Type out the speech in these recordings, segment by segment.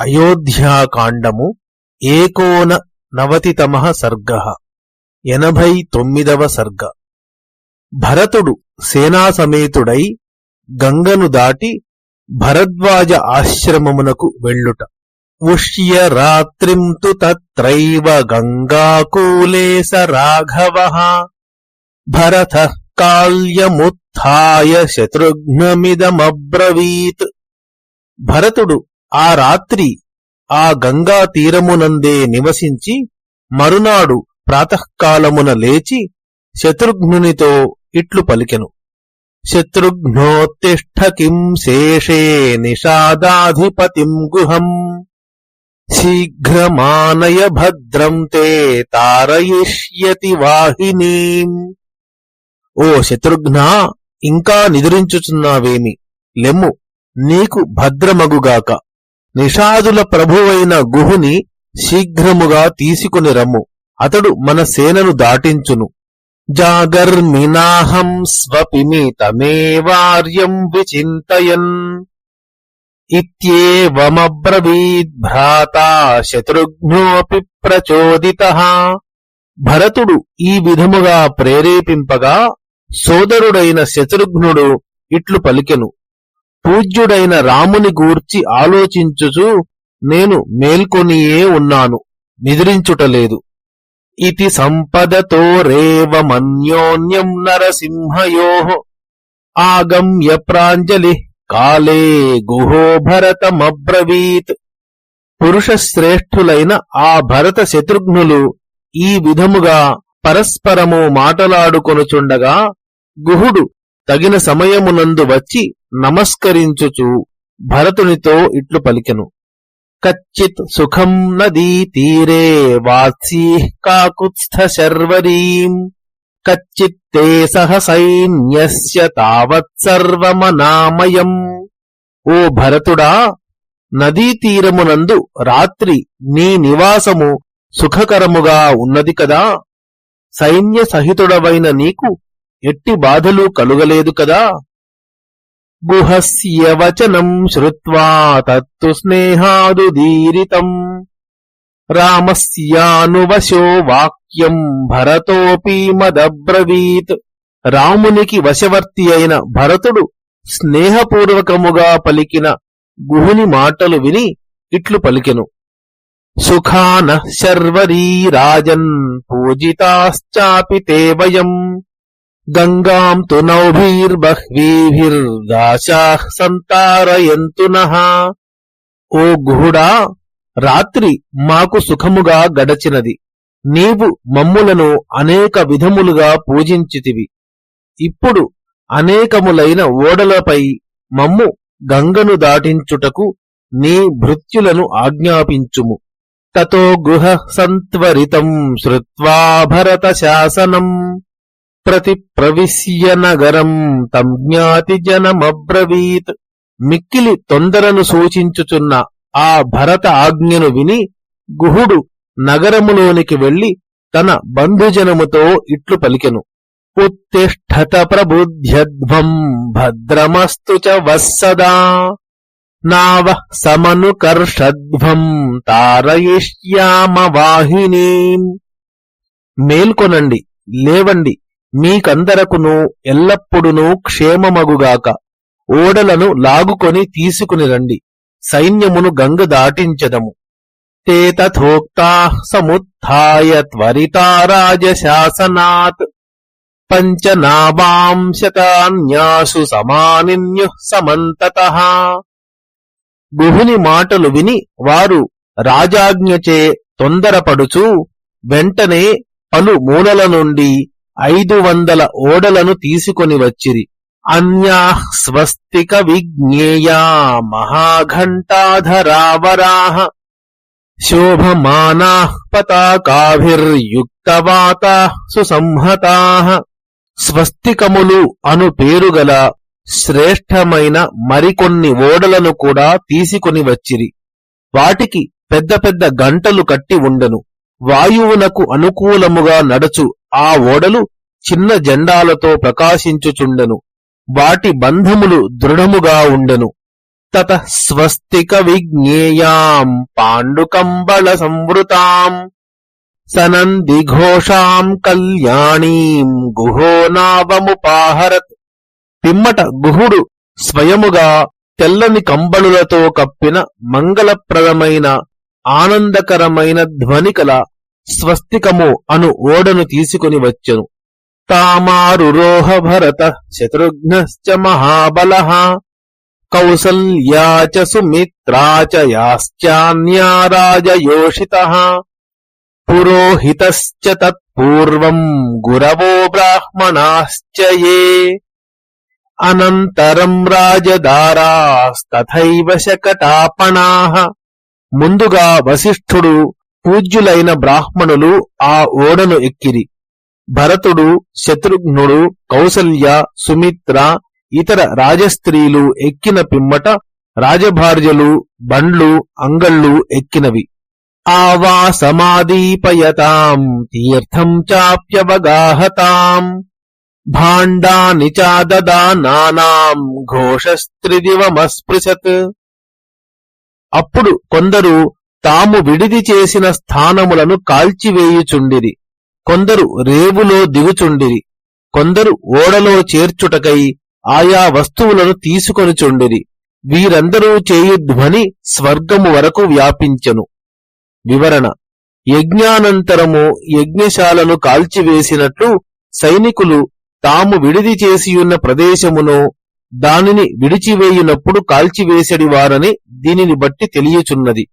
అయోధ్యాకాండము ఏకోన నవతితమ సర్గ ఎనభై తొమ్మిదవ సర్గ. భరతుడు సేనాసమేతుడై గంగను దాటి భరద్వాజ ఆశ్రమమునకు వెళ్ళుట. ఉష్య రాత్రిం తు తత్రైవ గంగాకూలే స రాఘవ. భరత కాల్యముత్థాయ శత్రుఘ్నమిదమబ్రవీత్ భరతుడు ఆ రాత్రి ఆ గంగా తీరమునందే నివసించి మరునాడు ప్రాతకాలమున లేచి శత్రుఘ్నునితో ఇట్లు పలికెను. శత్రుఘ్నోత్తిష్ట కిం శేషే నిషాదాధిపతిం గుహం. శీఘ్రమానయ భద్రం తే తారయిష్యతి వాహినీం. ఓ శత్రుఘ్న ఇంకా నిద్రించుచున్నావేమి? లెమ్ము నీకు భద్రమగుగాక. నిషాదుల ప్రభువైన గుహుని శీఘ్రముగా తీసుకుని రమ్ము. అతడు మన సేనను దాటించును. జాగర్మినాహం స్వపిమితమేవార్యం విచింతయన్. ఇత్యేవమబ్రవీద్భ్రాతా శత్రుఘ్నోపి ప్రచోదిత. భరతుడు ఈ విధముగా ప్రేరేపింపగా సోదరుడైన శత్రుఘ్నుడు ఇట్లు పలికెను. పూజ్యుడైన రాముని గూర్చి ఆలోచించుచు నేను మేల్కొనియే ఉన్నాను నిద్రించుటలేదు ఇది సంపదతో రేవ మన్యోన్యం నరసింహయో. ఆగమ్య ప్రాంజలి కాలే గుహో భరతమబ్రవీత్. పురుషశ్రేష్ఠులైన ఆ భరత శత్రుఘ్నులు ఈ విధముగా పరస్పరము మాటలాడుకొనుచుండగా గుహుడు తగిన సమయమునందు వచ్చి నమస్కరించుచు భరతునితో ఇట్లు పలికెను. కచ్చిత్ సుఖం నదీ తీరే వాత్సీ కాకుత్స్థ శర్వరీం. కచ్చిత్తే సహ సైన్యస్య తావత్సర్వమనామయం ఓ భరతుడా నదీ తీరమునందు రాత్రి నీ నివాసము సుఖకరముగా ఉన్నది కదా. సైన్య సహితుడవైన నీకు ఎట్టి బాధలు కలుగలేదు కదా? గుహస్య వచనం శ్రుత్వా తత్తు స్నేహాదుదీరితం రామస్యానువశో వాక్యం భరతోపి మదబ్రవీత్. రామునికి వశవర్తి అయిన భరతుడు స్నేహపూర్వకముగా పలికిన గుహుని మాటలు విని ఇట్లు పలికెను. సుఖాన శర్వరీ రాజన్ పూజితాశ్చాపి తే వయం. గంగాం తు నౌభీర్బహ్వీభిర్దాశాః సంతారయంతు నః ఓ గుహుడా రాత్రి మాకు సుఖముగా గడచినది నీవు మమ్ములను అనేక విధములుగా పూజించితివి। ఇప్పుడు అనేకములైన ఓడలపై మమ్ము గంగను దాటించుటకు నీ భృత్యులను ఆజ్ఞాపించుము। తతో గుహ సంత్వరితం శ్రుత్వా భరత శాసనం ప్రతి ప్రవిశ్య నగరం తం జ్ఞాతి జనమబ్రవీత్. మిక్కిలి తొందరను సూచించుచున్న ఆ భరత ఆజ్ఞను విని గుహుడు నగరములోనికి వెళ్ళి తన బంధుజనముతో ఇట్లు పలికెను. ఉత్తిష్టత ప్రబుద్ధ్యధ్వం భద్రమస్తు చ వత్సదా నావ సమనుకర్షధ్వం తారయిష్యామ వాహిని మేల్కొనండి లేవండి మీకందరకును ఎల్లప్పుడునూ క్షేమమగుగాక. ఓడలను లాగుకొని తీసుకుని రండి. సైన్యమును గంగ దాటించదము. తే తథోక్తా సముత్థాయ త్వరితారాజశాసనాత్ పంచనాభాంశతాన్యాసు సమానిన్యు సమంతత. గుహుని మాటలు విని వారు రాజాజ్ఞచే తొందరపడుచు వెంటనే పలు మూలల నుండి ఐదు వందల ఓడలను తీసుకొని వచ్చిరి. అన్యా స్వస్తిక విజ్ఞేయా మహాఘంటాధరావరాహ శోభమానా పతాకాభిర్యుక్తవాత సుసంహతా స్వస్తికములు అను పేరుగల శ్రేష్టమైన మరికొన్ని ఓడలను కూడా తీసుకొని వచ్చిరి. వాటికి పెద్ద పెద్ద గంటలు కట్టి ఉండెను. వాయువునకు అనుకూలముగా నడచు. ఆ ఓడలు చిన్న జెండాలతో ప్రకాశించుచుండెను. వాటి బంధములు దృఢముగా ఉండెను. తత స్వస్తిక విజ్ఞేయాం పాండుకంబళ సంవృతాం సనందిఘోషాం కళ్యాణీం గుహో నావముపాహరత్ పిమ్మట గుహుడు స్వయముగా తెల్లని కంబళులతో కప్పిన మంగళప్రదమైన ఆనందకరమైన ధ్వనికల స్వస్తికము అను ఓడను తీసుకుని వచ్చెను. తామారురోహ భరత శత్రుఘ్నశ్చ మహాబల కౌసల్యా చ సుమిత్రా చ యాశ్చాన్యా రాజయోషిత పురోహితశ్చ తత్పూర్వం గురవో బ్రాహ్మణాశ్చ ఏ అనంతరం రాజదారాస్తథైవ శకటాపణా. ముందుగా వశిష్ఠుడు పూజ్యులైన బ్రాహ్మణులు ఆ ఓడను ఎక్కిరి. భరతుడు శత్రుఘ్నుడు కౌసల్య సుమిత్ర ఇతర రాజస్త్రీలు ఎక్కిన పిమ్మట రాజభార్యలు బండ్లు అంగళ్ళు ఎక్కినవి. ఆవాసమాదీపయతాం తీర్థం చాప్యవగాహతాం. భాండాని చాదదానానాం ఘోషస్త్రిదివమస్పృశత్. అప్పుడు కొందరు తాము విడిది చేసిన స్థానములను కాల్చివేయుచుండిరి. కొందరు రేవులో దిగుచుండిరి. కొందరు ఓడలో చేర్చుటకై ఆయా వస్తువులను తీసుకొనిచుండిరి. వీరందరూ చేయు ధ్వని స్వర్గము వరకు వ్యాపించెను. వివరణ. యజ్ఞానంతరము యజ్ఞశాలను కాల్చివేసినట్లు సైనికులు తాము విడిది చేసియున్న ప్రదేశమును దానిని విడిచివేయునప్పుడు కాల్చివేసడి వారని దీనిని బట్టి తెలియచున్నది.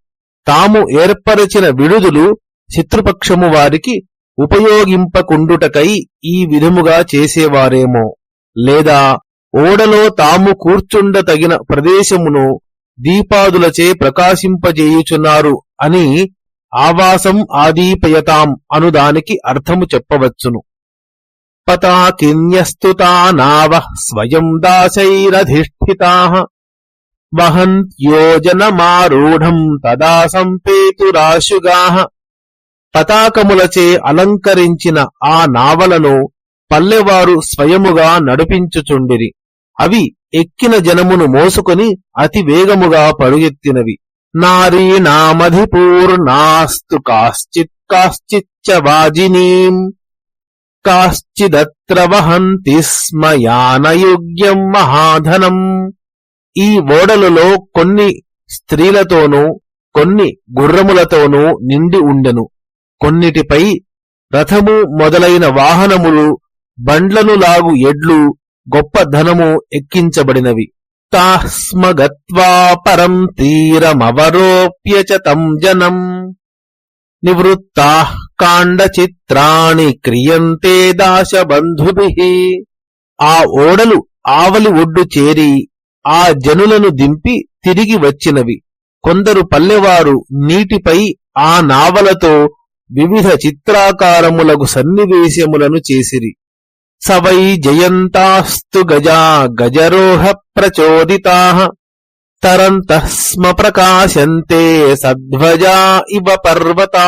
తాము ఏర్పరచిన విడుదులు శత్రుపక్షము వారికి ఉపయోగింపకుండుటకై ఈ విధముగా చేసేవారేమో. లేదా ఓడలో తాము కూర్చుండ తగిన ప్రదేశమును దీపాదులచే ప్రకాశింపజేయుచున్నారు అని ఆవాసం ఆదీపయతాం అనుదానికి అర్థము చెప్పవచ్చును. పతాకిన్యస్తుతా నావ స్వయం దాశైరధిష్ఠితా వహంత్యోజనమారూఢం తదా సంపేతురాశుగా పతాకములచే అలంకరించిన ఆ నావలను పల్లెవారు స్వయముగా నడిపించుచుండిరి అవి ఎక్కిన జనమును మోసుకొని అతి వేగముగా పరుగెత్తినవి నారీణామధిపూర్ణాస్తు కాశ్చిత్ కాశ్చిచ్చ వాజినీం కాశ్చిదత్ర వహంతి స్మ యానయోగ్యం మహాధనం ఈ ఓడలలో కొన్ని స్త్రీలతోనూ కొన్ని గుర్రములతోనూ నిండి ఉండెను. కొన్నిటిపై రథము మొదలైన వాహనములు బండ్లను లాగు ఎడ్లు గొప్ప ధనము ఎక్కించబడినవి. తాస్మగత్వా పరం తీరమవరోప్య చ తం జనం. నివృత్తా కాండ చిత్రాణి క్రియంతే దాశబంధుభి. ఆ ఓడలు ఆవలి ఒడ్డు చేరి ఆ జనులను దింపి తిరిగి వచ్చినవి. కొందరు పల్లెవారు నీటిపై ఆ నావలతో వివిధ చిత్రాకారములకు సన్నివేశములను చేసిరి. సవై జయంతాస్తు గజా గజరోహ ప్రచోదితా. తరంతః స్మ ప్రకాశంతే సధ్వజా ఇవ పర్వతా.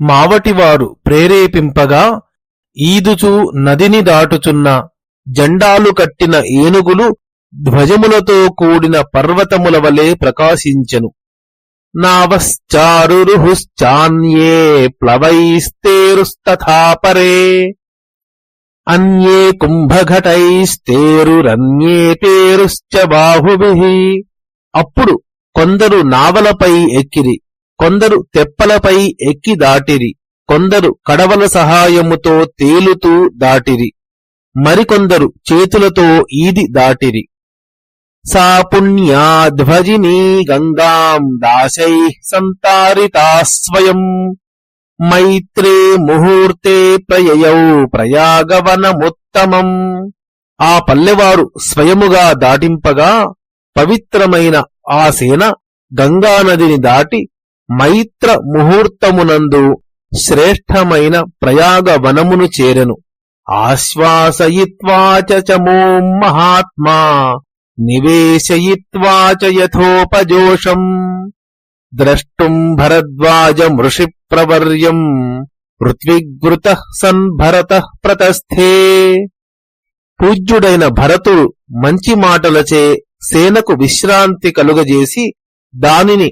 మావటివారు ప్రేరేపింపగా ఈదుచూ నదిని దాటుచున్న జెండాలు కట్టిన ఏనుగులు ధ్వజములతో కూడిన పర్వతముల వలె ప్రకాశించెను. నావశ్చారురుహుశ్చాన్యే ప్లవైస్తేరుస్తథా అన్యే కుంభఘటైస్తేరురన్యే పేరుశ్చ బాహుభి. అప్పుడు కొందరు నావలపై ఎక్కిరి కొందరు తెప్పలపై ఎక్కి దాటిరి కొందరు కడవల సహాయముతో తేలుతూ దాటిరి మరికొందరు చేతులతో ఈది దాటిరి. సా పుణ్యాధ్వజినీ గంగాం దాశై సంతారితా స్వయం మైత్రే ముహూర్తే ప్రయయౌ ప్రయాగవనముత్తమం ఆ పల్లెవారు స్వయముగా దాటింపగా పవిత్రమైన ఆ సేన గంగానదిని దాటి మైత్ర ముహూర్తమునందు శ్రేష్టమైన ప్రయాగ వనమును చేరెను ఆశ్వాసయిత్వా మహాత్మా! నివేశయిత్వా చ యథోపజోషం ద్రష్టుం భరద్వాజ మృషి ప్రవర్యం ఋత్విగ్వృత సన్ భరత ప్రతస్థే పూజ్యుడైన భరతుడు మంచి మాటలచే సేనకు విశ్రాంతి కలుగజేసి దానిని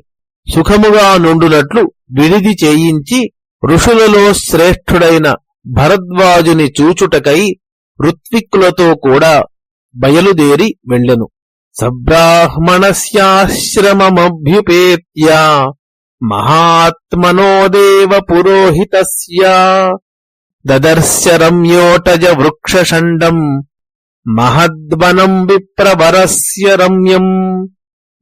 సుఖముగా నుండునట్లు విడిది చేయించి ఋషులలో శ్రేష్ఠుడైన భరద్వాజుని చూచుటకై ఋత్విక్కులతో కూడా బయలుదేరి వెళ్ళెను. సబ్రాహ్మణస్యాశ్రమమభ్యుపేత్య మహాత్మనో దేవ పురోహితస్య దదర్శ రమ్యోటజ వృక్షషండం మహద్వనం విప్రవరస్య రమ్యం.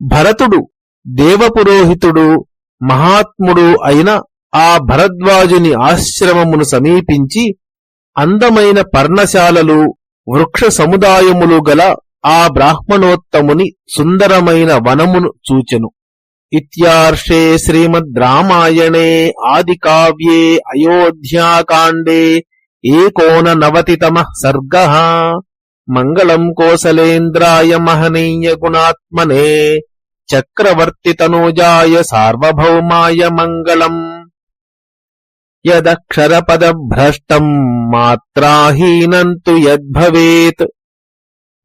భరతుడు దేవపురోహితుడు మహాత్ముడు అయిన ఆ భరద్వాజుని ఆశ్రమమును సమీపించి అందమైన పర్ణశాలలు వృక్ష సముదాయములు గల ఆ బ్రాహ్మణోత్తముని సుందరమైన వనమును చూచెను. ఇత్యార్షే శ్రీమద్ రామాయణే ఆది కావ్యే అయోధ్యాకాండే ఏకోన నవతితమ సర్గ. మంగళం కోసలేంద్రాయ మహనీయ గుణాత్మనే చక్రవర్తితనూజాయ సార్వభౌమాయ మంగళం. యదక్షరపదభ్రష్టం మాత్రాహీనం తు యద్భవేత్.